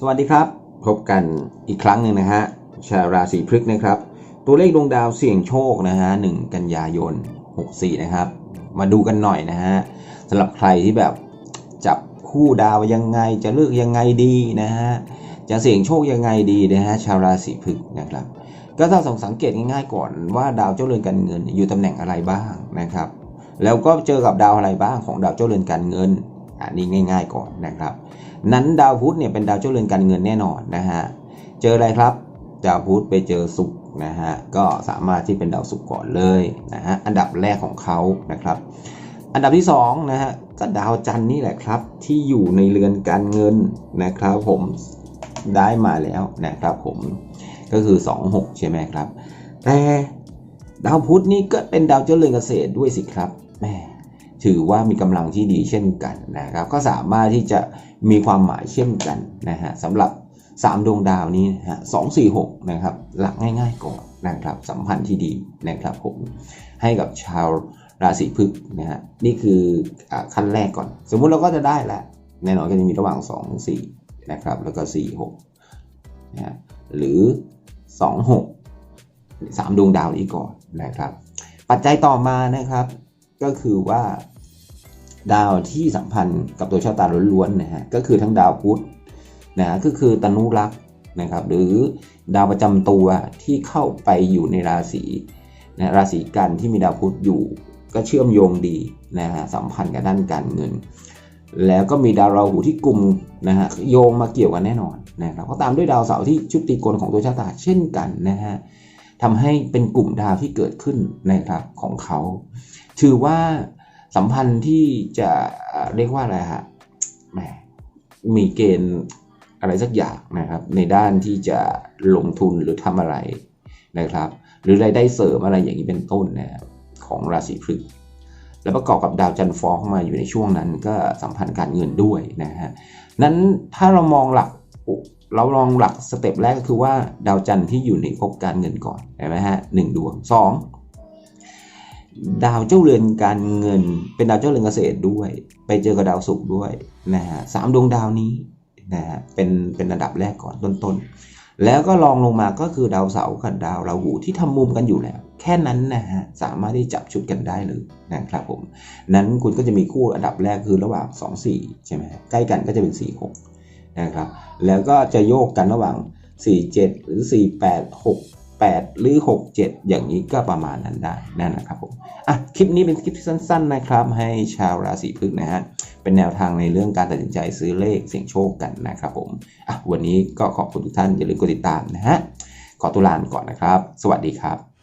สวัสดีครับ พบกันอีกครั้งหนึ่งนะฮะชาวราศีพฤษภนะครับ ตัวเลขดวงดาวเสี่ยงโชคนะฮะหนึ่งกันยายน 64 นะครับ มาดูกันหน่อยนะฮะสำหรับใครที่แบบจับคู่ดาวยังไงจะเลือกยังไงดีนะฮะจะเสี่ยงโชคยังไงดีนะฮะชาวราศีพฤษภนะครับ ก็ถ้าสังเกตง่ายๆก่อนว่าดาวเจ้าเรือนการเงินอยู่ตำแหน่งอะไรบ้างนะครับ แล้วก็เจอกับดาวอะไรบ้างของดาวเจ้าเรือนการเงิน อันนี้ง่าย ๆก่อนนะครับ นั้นดาวพุธเนี่ยเป็นดาวเจ้าเรือนการเงินแน่นอนนะฮะ เจออะไรครับ ดาวพุธไปเจอศุกร์นะฮะ ก็สามารถที่เป็นดาวศุกร์ก่อนเลยนะฮะ อันดับแรกของเขานะครับ อันดับที่2นะฮะ ก็ดาวจันทร์นี่แหละครับ ที่อยู่ในเรือนการเงินนะครับผม ได้มาแล้วนะครับผม ก็คือ 26 ใช่ไหมครับ แต่ดาวพุธนี่ก็เป็นดาวเจ้าเรือนเกษตรด้วยสิครับแหม่ ถือว่ามีกำลังที่ดีเช่นกันนะครับก็สามารถที่จะมีความหมายเช่นกันนะฮะสำหรับ 3 ดวงดาวนี้นะฮะสองสี่หกนะครับหลักง่ายๆก่อนนะครับสัมพันธ์ที่ดีนะครับผมให้กับชาวราศีพฤษภนะฮะนี่คืออขั้นแรกก่อน สมมุติเราก็จะได้แล้วแน่นอนก็จะมีระหว่าง 2 4นะครับแล้วก็ 4 6นะฮะหรือ 2 6 3 ดวงดาวนี้ก่อนนะครับ ปัจจัยต่อมานะครับก็คือว่า ดาวที่สัมพันธ์กับตัวชะตาล้วนๆนะฮะก็คือทั้งดาวพุธนะฮะก็คือตนุรักษ์นะครับหรือดาวประจำตัวที่เข้าไปอยู่ในราศีนะราศีกันที่มีดาวพุธอยู่ ก็เชื่อมโยงดีนะฮะสัมพันธ์กับด้านการเงิน แล้วก็มีดาวราหูที่กลุ่มนะฮะโยงมาเกี่ยวกันแน่นอนนะครับก็ตามด้วยดาวเสาร์ที่ชุติกลของตัวชะตาเช่นกันนะฮะทำให้เป็นกลุ่มดาวที่เกิดขึ้นนะครับของเขา ถือว่า สัมพันธ์ที่จะเรียกว่าอะไรฮะแหมมีเกณฑ์อะไรสักอย่างนะครับ ในด้านที่จะลงทุนหรือทำอะไรนะครับ หรือรายได้เสริมอะไรอย่างนี้เป็นต้นนะครับของราศีพฤษภแล้วประกอบกับดาวจันทร์ฟ้องมาอยู่ในช่วงนั้นก็สัมพันธ์การเงินด้วยนะฮะนั้นถ้าเรามองหลักเราลองหลักสเต็ปแรกก็คือว่าดาวจันทร์ที่อยู่ในภพการเงินก่อนเห็นไหมฮะหนึ่งดวงสอง ดาวเจ้าเรือนการเงิน เป็นดาวเจ้าเรือนเกษตรด้วย ไปเจอกับดาวศุกร์ด้วยนะฮะสามดวงดาวนี้นะฮะเป็นเป็นระดับแรกก่อนต้นๆ แล้วก็ลองลงมาก็คือดาวเสาร์กับดาวราหูที่ทำมุมกันอยู่แล้ว แค่นั้นนะฮะสามารถที่จับชุดกันได้เลยนะครับผม นั้นคุณก็จะมีคู่อันดับแรกคือระหว่าง 2 4 ใช่ไหมใกล้กันก็จะเป็น 4 6นะครับแล้วก็จะโยกกันระหว่าง 4 7 หรือ 4 8 6 8 หรือ 6 7 อย่างนี้ก็ประมาณนั้นได้นั่นนะครับผมอะคลิปนี้เป็นคลิปที่สั้น ๆ นะครับ ให้ชาวราศีพฤษภนะฮะเป็นแนวทางในเรื่องการตัดสินใจซื้อเลขเสี่ยงโชคกันนะครับผมอะวันนี้ก็ขอบคุณทุกท่านอย่าลืมกดติดตามนะฮะขอตุลานก่อนนะครับ สวัสดีครับ